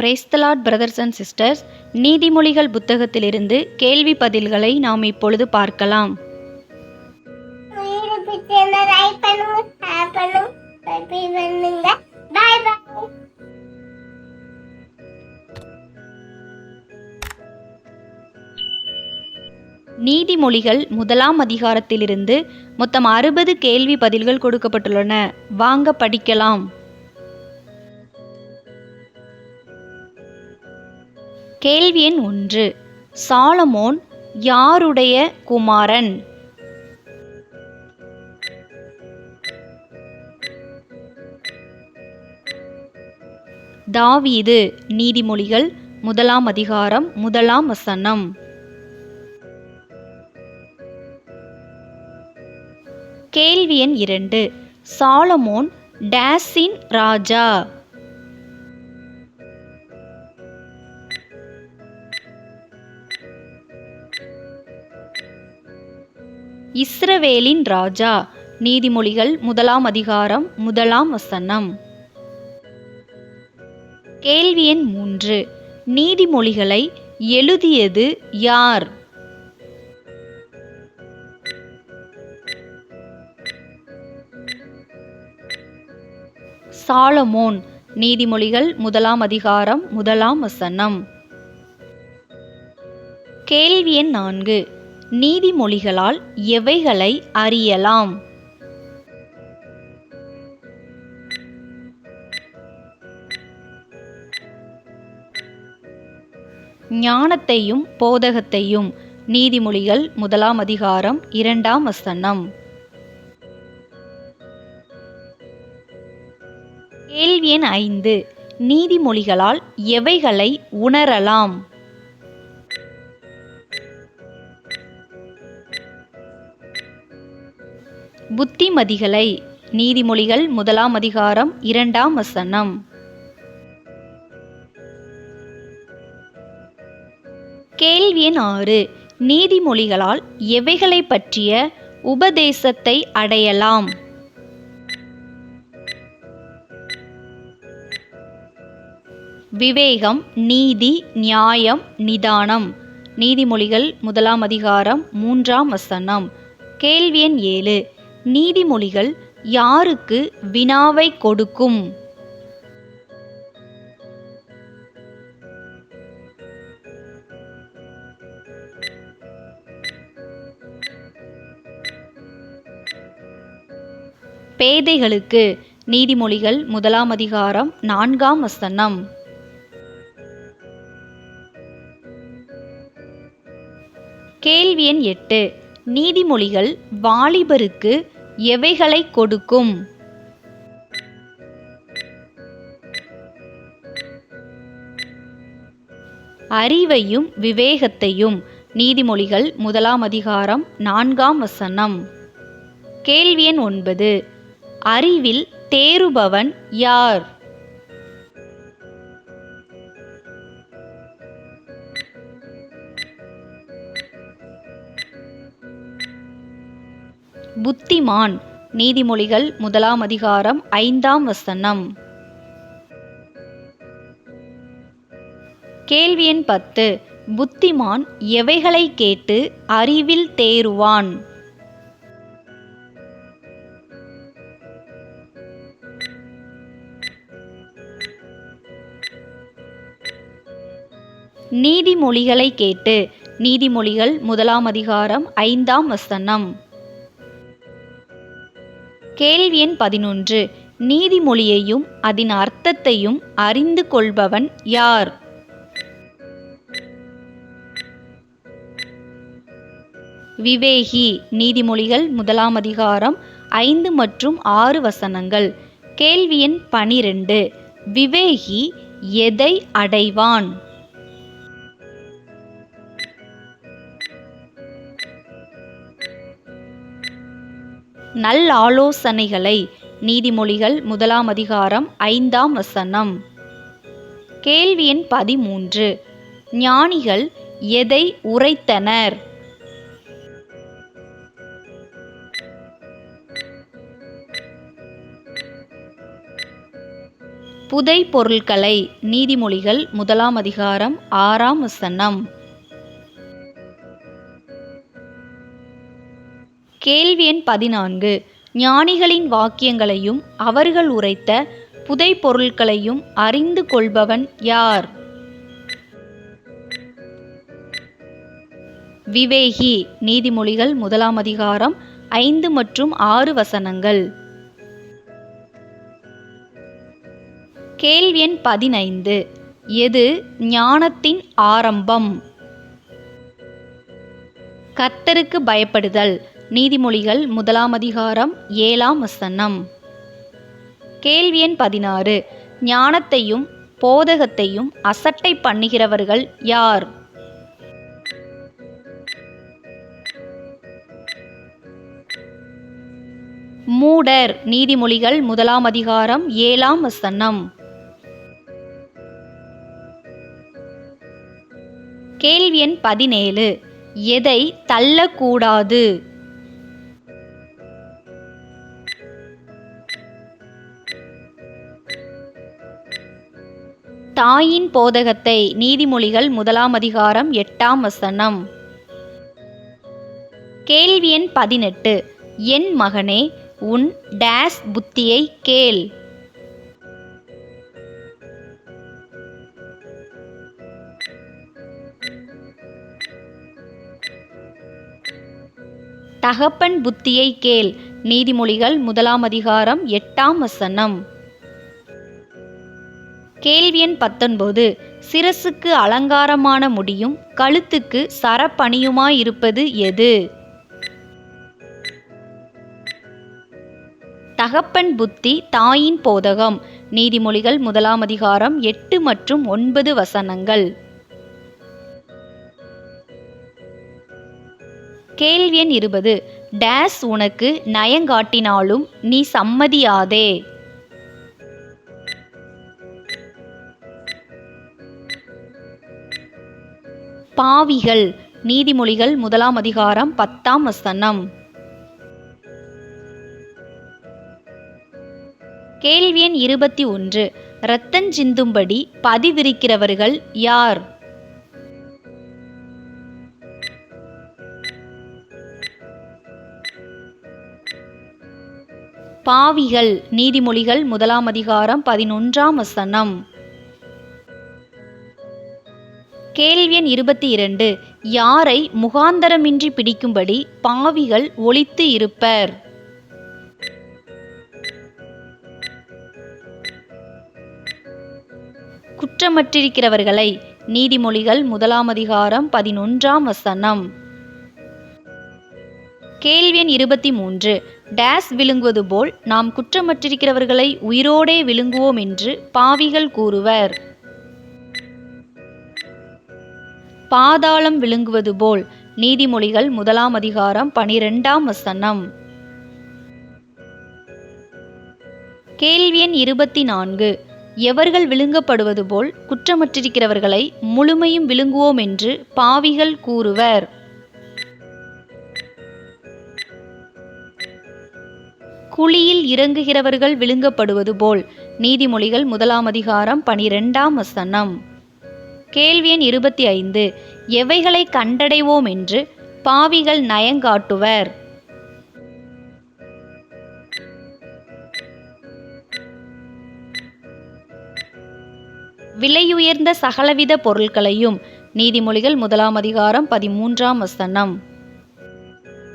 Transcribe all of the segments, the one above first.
Praise the Lord brothers and sisters நீதிமொழிகள் புத்தகத்திலிருந்து கேள்வி பதில்களை நாம் இப்பொழுது பார்க்கலாம். நீதிமொழிகள் முதலாம் அதிகாரத்திலிருந்து மொத்தம் அறுபது கேள்வி பதில்கள் கொடுக்கப்பட்டுள்ளன. வாங்க படிக்கலாம். கேள்வி எண் ஒன்று. சாலமோன் யாருடைய குமாரன்? தாவீது நீதிமொழிகள் முதலாம் அதிகாரம் முதலாம் வசனம். கேள்வி எண் இரண்டு. சாலமோன் டேஸின் ராஜா. இஸ்ரவேலின் ராஜா. நீதிமொழிகள் முதலாம் அதிகாரம் முதலாம் வசனம். கேள்வி எண் மூன்று. நீதிமொழிகளை எழுதியது யார்? சாலமோன். நீதிமொழிகள் முதலாம் அதிகாரம் முதலாம் வசனம். கேள்வி எண் நான்கு. நீதிமொழிகளால் எவைகளை அறியலாம்? ஞானத்தையும் போதகத்தையும் நீதிமொழிகள் முதலாம் அதிகாரம் இரண்டாம் வசனம். கேள்வி எண் ஐந்து. நீதிமொழிகளால் எவைகளை உணரலாம்? புத்திமதிகளை. நீதிமொழிகள் முதலாம் அதிகாரம் இரண்டாம் வசனம். கேள்வி எண் ஆறு. நீதிமொழிகளால் எவைகளை பற்றிய உபதேசத்தை அடையலாம்? விவேகம் நீதி நியாயம் நிதானம். நீதிமொழிகள் முதலாம் அதிகாரம் மூன்றாம் வசனம். கேள்வி எண் ஏழு. நீதிமொழிகள் யாருக்கு வினாவை கொடுக்கும்? பேதைகளுக்கு நீதிமொழிகள் முதலாம் அதிகாரம் நான்காம் வசனம். கேள்வி எண் எட்டு. நீதிமொழிகள் வாலிபருக்கு எவைகளை கொடுக்கும்? அறிவையும் விவேகத்தையும். நீதிமொழிகள் முதலாம் அதிகாரம் நான்காம் வசனம். கேள்வி எண் ஒன்பது. அறிவில் தேறுபவன் யார்? புத்திமான். நீதிமொழிகள் முதலாம் அதிகாரம் ஐந்தாம் வசனம். கேள்வி எண் பத்து. புத்திமான் எவைகளை கேட்டு அறிவில் தேறுவான்? நீதிமொழிகளை கேட்டு. நீதிமொழிகள் முதலாம் அதிகாரம் ஐந்தாம் வசனம். கேள்வி எண் பதினொன்று. நீதிமொழியையும் அதன் அர்த்தத்தையும் அறிந்து கொள்பவன் யார்? விவேகி நீதிமொழிகள் முதலாம் அதிகாரம் ஐந்து மற்றும் ஆறு வசனங்கள். கேள்வி எண் பனிரெண்டு. விவேகி எதை அடைவான்? நல்லாலோசனைகளை நீதிமொழிகள் முதலாம் அதிகாரம் ஐந்தாம் வசனம். கேள்வி எண் பதிமூன்று. ஞானிகள் எதை உரைத்தனர்? புதை பொருட்களை நீதிமொழிகள் முதலாம் அதிகாரம் ஆறாம் வசனம். கேள்வி எண் பதினான்கு. ஞானிகளின் வாக்கியங்களையும் அவர்கள் உரைத்த புதை பொருட்களையும் அறிந்து கொள்பவன் யார்? விவேகி நீதிமொழிகள் முதலாம் அதிகாரம் ஐந்து மற்றும் ஆறு வசனங்கள். கேள்வி எண் பதினைந்து. எது ஞானத்தின் ஆரம்பம்? கர்த்தருக்கு பயப்படுதல். நீதிமொழிகள் முதலாம் அதிகாரம் ஏழாம் வசனம். கேள்வி எண் பதினாறு. ஞானத்தையும் போதகத்தையும் அசட்டை பண்ணுகிறவர்கள் யார்? மூடர். நீதிமொழிகள் முதலாம் அதிகாரம் ஏழாம் வசனம். கேள்வி எண் பதினேழு. எதை தள்ளக்கூடாது? தாயின் போதகத்தை நீதிமொழிகள் முதலாம் அதிகாரம் எட்டாம் வசனம். கேள்வி எண் பதினெட்டு. என் மகனே உன் டேஸ் புத்தியை கேள். தகப்பன் புத்தியை கேள். நீதிமொழிகள் முதலாம் அதிகாரம் எட்டாம் வசனம். கேள்வி எண் பத்தொன்பது. சிரசுக்கு அலங்காரமான முடியும் கழுத்துக்கு சரப்பணியுமாயிருப்பது எது? தகப்பன் புத்தி தாயின் போதகம். நீதிமொழிகள் முதலாம் அதிகாரம் எட்டு மற்றும் ஒன்பது வசனங்கள். கேள்வி எண் இருபது. டேஸ் உனக்கு நயங்காட்டினாலும் நீ சம்மதியாதே. பாவிகள். நீதிமொழிகள் முதலாம் அதிகாரம் பத்தாம் வசனம். கேள்வி எண் இருபத்தி ஒன்று. இரத்தஞ்சிந்தும்படி பதிவிருக்கிறவர்கள் யார்? பாவிகள். நீதிமொழிகள் முதலாம் அதிகாரம் பதினொன்றாம் வசனம். கேள்வி எண் இருபத்தி இரண்டு. யாரை முகாந்தரமின்றி பிடிக்கும்படி பாவிகள் ஒளித்து இருப்பர்? குற்றமற்றிருக்கிறவர்களை நீதிமொழிகள் முதலாம் அதிகாரம் பதினொன்றாம் வசனம். கேள்வி எண் இருபத்தி மூன்று. டேஸ் விழுங்குவது போல் நாம் குற்றமற்றிருக்கிறவர்களை உயிரோடே விழுங்குவோம் என்று பாவிகள் கூறுவர். பாதாளம் விழுங்குவது போல். நீதிமொழிகள் முதலாம் அதிகாரம் பனிரெண்டாம் வசனம். கேள்வி எண் இருபத்தி நான்கு எவர்கள் விழுங்கப்படுவது போல் குற்றமற்றிருக்கிறவர்களை முழுமையும் விழுங்குவோம் என்று பாவிகள் கூறுவர். குழியில் இறங்குகிறவர்கள் விழுங்கப்படுவது போல். நீதிமொழிகள் முதலாம் அதிகாரம் பனிரெண்டாம் வசனம். கேள்வி எண் இருபத்தி ஐந்து. எவைகளை கண்டடைவோம் என்று பாவிகள் நயங்காட்டுவர். விலையுயர்ந்த சகலவித பொருட்களையும் நீதிமொழிகள் முதலாம் அதிகாரம் பதிமூன்றாம் வசனம்.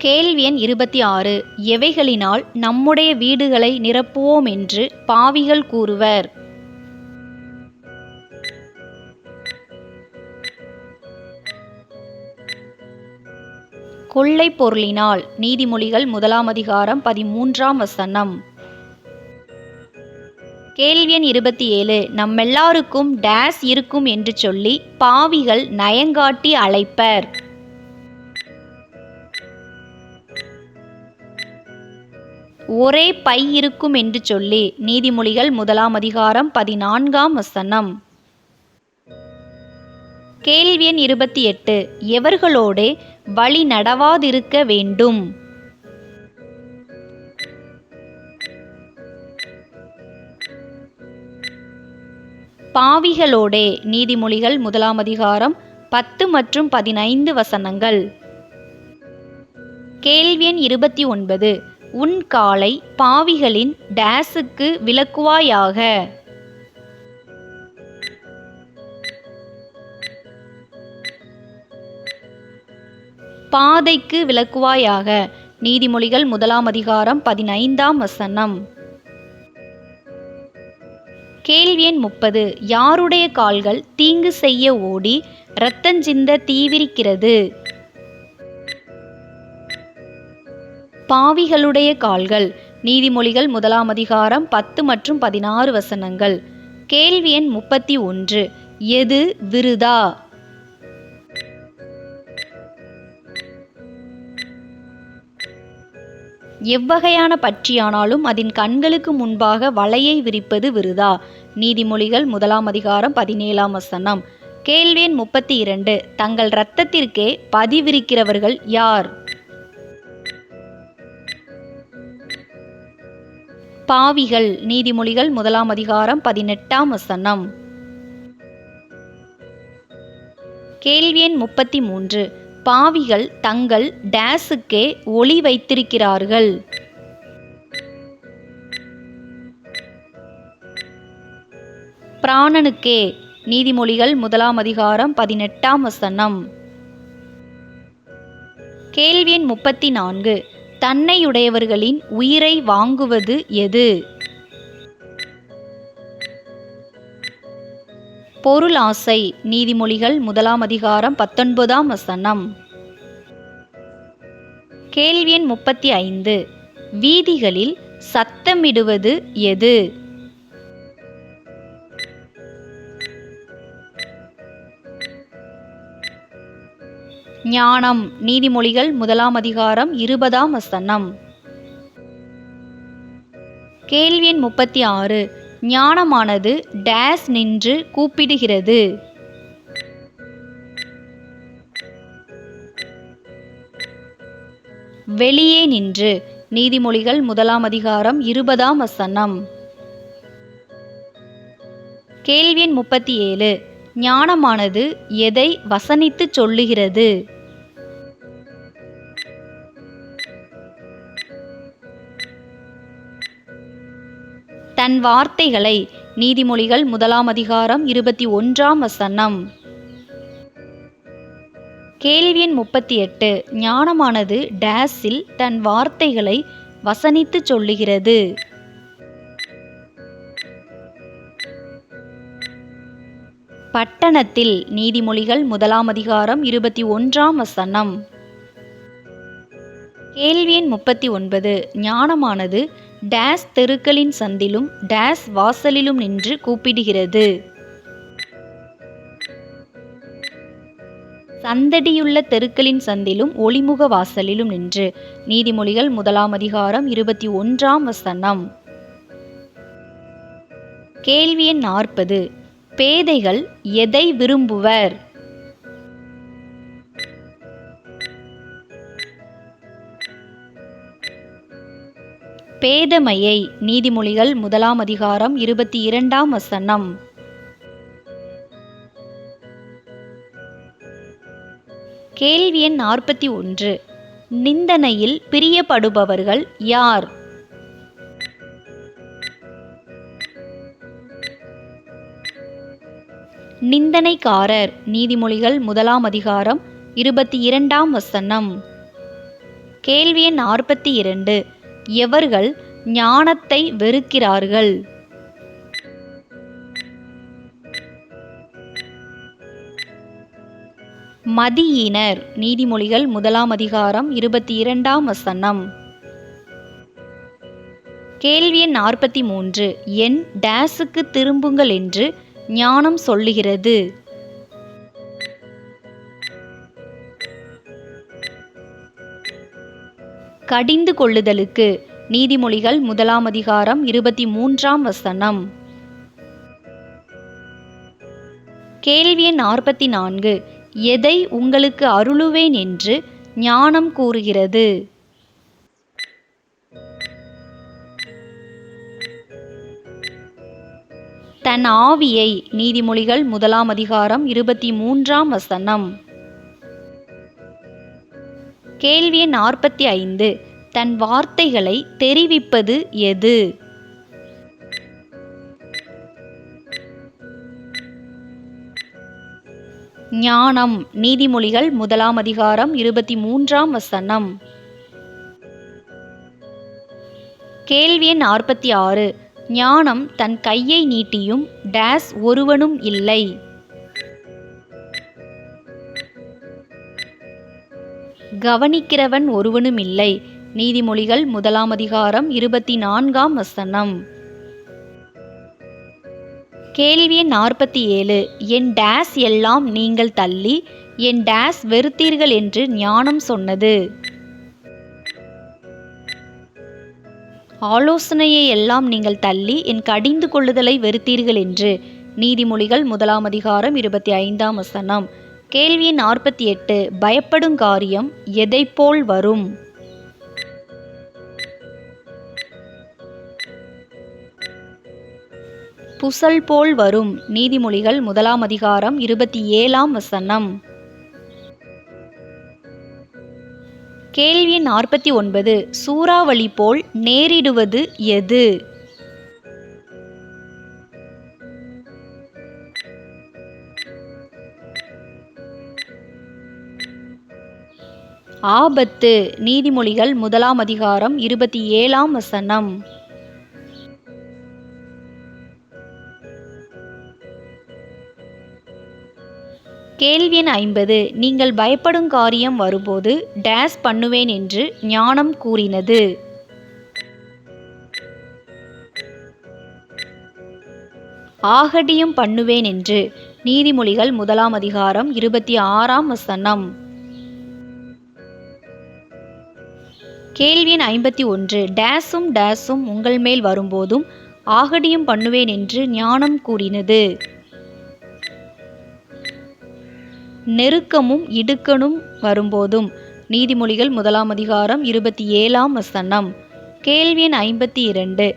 கேள்வி எண் இருபத்தி ஆறு. எவைகளினால் நம்முடைய வீடுகளை நிரப்புவோம் என்று பாவிகள் கூறுவர். கொள்ளை பொருளினால் நீதிமொழிகள் முதலாம் அதிகாரம் பதிமூன்றாம் வசனம். கேள்வி எண் இருபத்தி ஏழு. நம்மெல்லாருக்கும் டேஸ் இருக்கும் என்று சொல்லி பாவிகள் நயங்காட்டி அழைப்பர். ஒரே பை இருக்கும் என்று சொல்லி நீதிமொழிகள் முதலாம் அதிகாரம் பதினான்காம் வசனம். கேள்வி எண் இருபத்தி எட்டு எவர்களோடே வழி நடவாதிருக்க வேண்டும்? பாவிகளோடே நீதிமொழிகள் முதலாம் அதிகாரம் பத்து மற்றும் பதினைந்து வசனங்கள். கேள்வி எண் இருபத்தி ஒன்பது உன் காலை பாவிகளின் டேஸுக்கு விலக்குவாயாக பாதைக்கு விலக்குவாயாக நீதிமொழிகள் முதலாம் அதிகாரம் பதினைந்தாம் வசனம். கேள்வி எண் முப்பது. யாருடைய கால்கள் தீங்கு செய்ய ஓடி இரத்தஞ்சிந்த தீவிரிக்கிறது? பாவிகளுடைய கால்கள். நீதிமொழிகள் முதலாம் அதிகாரம் பத்து மற்றும் பதினாறு வசனங்கள். கேள்வி எண் முப்பத்தி ஒன்று. எது விருதா? எவ்வகையான பட்சியானாலும் அதன் கண்களுக்கு முன்பாக வலையை விரிப்பது விருதா? நீதிமொழிகள் முதலாம் அதிகாரம் பதினேழாம் வசனம். கேள்வி எண் முப்பத்தி இரண்டு. தங்கள் இரத்தத்திற்கே பதிவிரிக்கிறவர்கள் யார்? பாவிகள் நீதிமொழிகள் முதலாம் அதிகாரம் பதினெட்டாம் வசனம். கேள்வி எண் முப்பத்தி மூன்று பாவிகள் தங்கள் டேஸுக்கே ஒளி வைத்திருக்கிறார்கள். பிராணனுக்கே நீதிமொழிகள் முதலாம் அதிகாரம் பதினெட்டாம் வசனம். கேள்வி எண் முப்பத்தி நான்கு தன்னையுடையவர்களின் உயிரை வாங்குவது எது? பொருள் ஆசை. நீதிமொழிகள் முதலாம் அதிகாரம் பத்தொன்பதாம் வசனம். கேள்வி எண் முப்பத்தி ஐந்து. வீதிகளில் சத்தமிடுவது எது? ஞானம். நீதிமொழிகள் முதலாம் அதிகாரம் இருபதாம் வசனம். கேள்வி எண் முப்பத்தி ஆறு. ஞானமானது டேஸ் நின்று கூப்பிடுகிறது. வெளியே நின்று. நீதிமொழிகள் முதலாம் அதிகாரம் இருபதாம் வசனம். கேள்வி எண் முப்பத்தி ஏழு. ஞானமானது எதை வசனித்து சொல்லுகிறது? தன் வார்த்தைகளை நீதிமொழிகள் முதலாம் அதிகாரம் இருபத்தி ஒன்றாம் வசனம். கேள்வி எண் முப்பத்தி எட்டு. ஞானமானது டேஸில் தன் வார்த்தைகளை வசனித்து சொல்லுகிறது. பட்டணத்தில் நீதிமொழிகள் முதலாம் அதிகாரம் இருபத்தி ஒன்றாம் வசனம். கேள்வி எண் முப்பத்தி ஒன்பது. ஞானமானது டேஸ் தெருக்களின் சந்திலும் டேஸ் வாசலிலும் நின்று கூப்பிடுகிறது. சந்தடியுள்ள தெருக்களின் சந்திலும் ஒளிமுக வாசலிலும் நின்று. நீதிமொழிகள் முதலாம் அதிகாரம் இருபத்தி ஒன்றாம் வசனம். கேள்வி எண் நாற்பது. பேதைகள் எதை விரும்புவர்? பேதமையை நீதிமொழிகள் முதலாம் அதிகாரம் இருபத்தி இரண்டாம் வசனம். கேள்வி எண் நாற்பத்தி ஒன்று. நிந்தனையில் பிரியப்படுபவர்கள் யார்? நிந்தனைக்காரர் நீதிமொழிகள் முதலாம் அதிகாரம் இருபத்தி இரண்டாம் வசனம். கேள்வி எண் நாற்பத்தி இரண்டு எவர்கள் ஞானத்தை வெறுக்கிறார்கள்? மதியினர் நீதிமொழிகள் முதலாம் அதிகாரம் இருபத்தி இரண்டாம் வசனம். கேள்வி எண் நாற்பத்தி மூன்று என் டேஸுக்கு திரும்புங்கள் என்று ஞானம் சொல்லுகிறது. கடிந்து கொள்ளுதலுக்கு நீதிமொழிகள் முதலாம் அதிகாரம் இருபத்தி மூன்றாம் வசனம். கேள்வி எண் நாற்பத்தி நான்கு எதை உங்களுக்கு அருளுவேன்? என்று ஞானம் கூறுகிறது. தன் ஆவியை நீதிமொழிகள் முதலாம் அதிகாரம் இருபத்தி மூன்றாம் வசனம். கேள்வி நாற்பத்தி ஐந்து தன் வார்த்தைகளை தெரிவிப்பது எது? ஞானம் நீதிமொழிகள் முதலாம் அதிகாரம் இருபத்தி மூன்றாம் வசனம். கேள்வி எண் நாற்பத்தி ஆறு. ஞானம் தன் கையை நீட்டியும் டேஸ் ஒருவனும் இல்லை. கவனிக்கிறவன் ஒருவனும் இல்லை. நீதிமொழிகள் முதலாம் அதிகாரம் இருபத்தி நான்காம் வசனம். கேள்வி எண் நாற்பத்தி ஏழு. என் டேஸ் எல்லாம் நீங்கள் தள்ளி என் டேஸ் வெறுத்தீர்கள் என்று ஞானம் சொன்னது. ஆலோசனையை எல்லாம் நீங்கள் தள்ளி என் கடிந்து கொள்ளுதலை வெறுத்தீர்கள் என்று. நீதிமொழிகள் முதலாம் அதிகாரம் இருபத்தி ஐந்தாம் வசனம். கேள்வி நாற்பத்தி எட்டு. பயப்படும் காரியம் எதைப்போல் வரும்? புசல் போல் வரும். நீதிமொழிகள் முதலாம் அதிகாரம் இருபத்தி ஏழாம் வசனம். கேள்வி நாற்பத்தி ஒன்பது. சூறாவளி போல் நேரிடுவது எது? ஆபத்து. நீதிமொழிகள் முதலாம் அதிகாரம் இருபத்தி ஏழாம் வசனம். கேள்வி எண் ஐம்பது. நீங்கள் பயப்படும் காரியம் வரும்போது டேஸ் பண்ணுவேன் என்று ஞானம் கூறினது. ஆகடியும் பண்ணுவேன் என்று நீதிமொழிகள் முதலாம் அதிகாரம் இருபத்தி ஆறாம் வசனம். கேள்வி எண் ஐம்பத்தி ஒன்று. டேஸும் டேஸும் உங்கள் மேல் வரும்போதும் ஆகடியும் பண்ணுவேன் என்று ஞானம் கூறினது. நெருக்கமும் இடுக்கணும் வரும்போதும். நீதிமொழிகள் முதலாம் அதிகாரம் இருபத்தி ஏழாம் வசனம். கேள்வி எண் ஐம்பத்தி இரண்டு.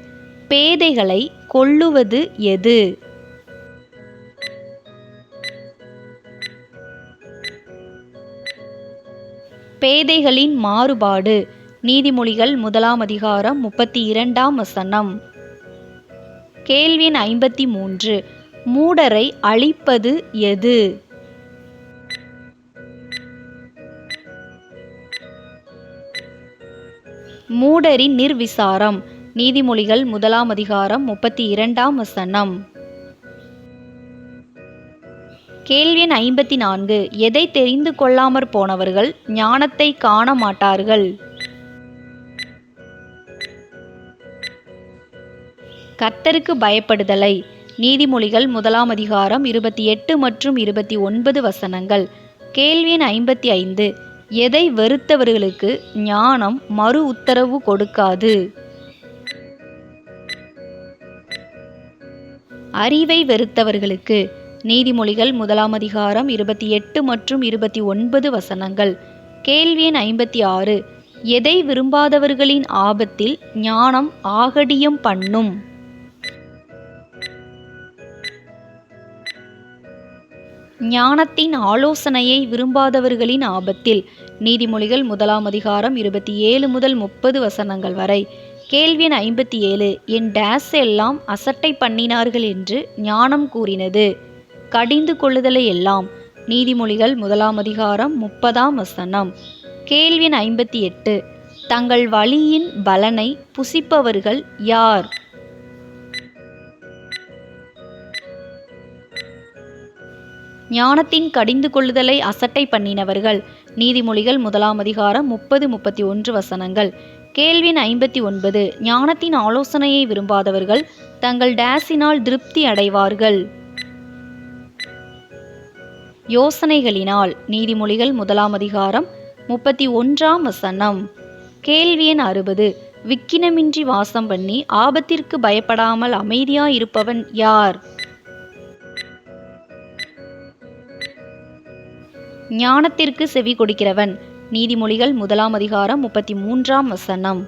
பேதைகளை கொள்ளுவது எது? பேதைகளின் மாறுபாடு. நீதிமொழிகள் முதலாம் அதிகாரம் முப்பத்தி இரண்டாம் வசனம். கேள்வியின் ஐம்பத்தி மூன்று. மூடரை அழிப்பது எது? மூடரின் நிர்விசாரம். நீதிமொழிகள் முதலாம் அதிகாரம் முப்பத்தி இரண்டாம் வசனம். கேள்வி எண் ஐம்பத்தி நான்கு எதை தெரிந்து கொள்ளாமற் போனவர்கள் ஞானத்தை காண மாட்டார்கள்? கர்த்தருக்கு பயப்படுதலை. நீதிமொழிகள் முதலாம் அதிகாரம் இருபத்தி எட்டு மற்றும் இருபத்தி ஒன்பது வசனங்கள். கேள்வி எண் ஐம்பத்தி ஐந்து. எதை வெறுத்தவர்களுக்கு ஞானம் மறு உத்தரவு கொடுக்காது. அறிவை வெறுத்தவர்களுக்கு நீதிமொழிகள் முதலாம் அதிகாரம் இருபத்தி எட்டு மற்றும் இருபத்தி ஒன்பது வசனங்கள். கேள்வி எண் ஐம்பத்தி ஆறு. எதை விரும்பாதவர்களின் ஆபத்தில் ஞானம் ஆகடியம் பண்ணும்? ஞானத்தின் ஆலோசனையை விரும்பாதவர்களின் ஆபத்தில். நீதிமொழிகள் முதலாம் அதிகாரம் இருபத்தி ஏழு முதல் முப்பது வசனங்கள் வரை. கேள்வி ஐம்பத்தி ஏழு என் டேஸ் எல்லாம் அசட்டை பண்ணினார்கள் என்று ஞானம் கூறினது. கடிந்து கொள்ளுதலை எல்லாம். நீதிமொழிகள் முதலாம் அதிகாரம் முப்பதாம் வசனம். கேள்வி ஐம்பத்தி எட்டு தங்கள் வழியின் பலனை புசிப்பவர்கள் யார்? ஞானத்தின் கடிந்து கொள்ளுதலை அசட்டை பண்ணினவர்கள். நீதிமொழிகள் முதலாம் அதிகாரம் முப்பது முப்பத்தி ஒன்று வசனங்கள். கேள்வி ஐம்பத்தி ஒன்பது ஞானத்தின் ஆலோசனையை விரும்பாதவர்கள் தங்கள் டேஸினால் திருப்தி அடைவார்கள். யோசனைகளினால் நீதிமொழிகள் முதலாம் அதிகாரம் முப்பத்தி ஒன்றாம் வசனம். கேள்வியின் அறுபது விக்கினமின்றி வாசம் பண்ணி ஆபத்திற்கு பயப்படாமல் அமைதியாயிருப்பவன் யார்? ஞானத்திற்கு செவி கொடுக்கிறவன். நீதிமொழிகள் முதலாம் அதிகாரம் முப்பத்தி மூன்றாம் வசனம்.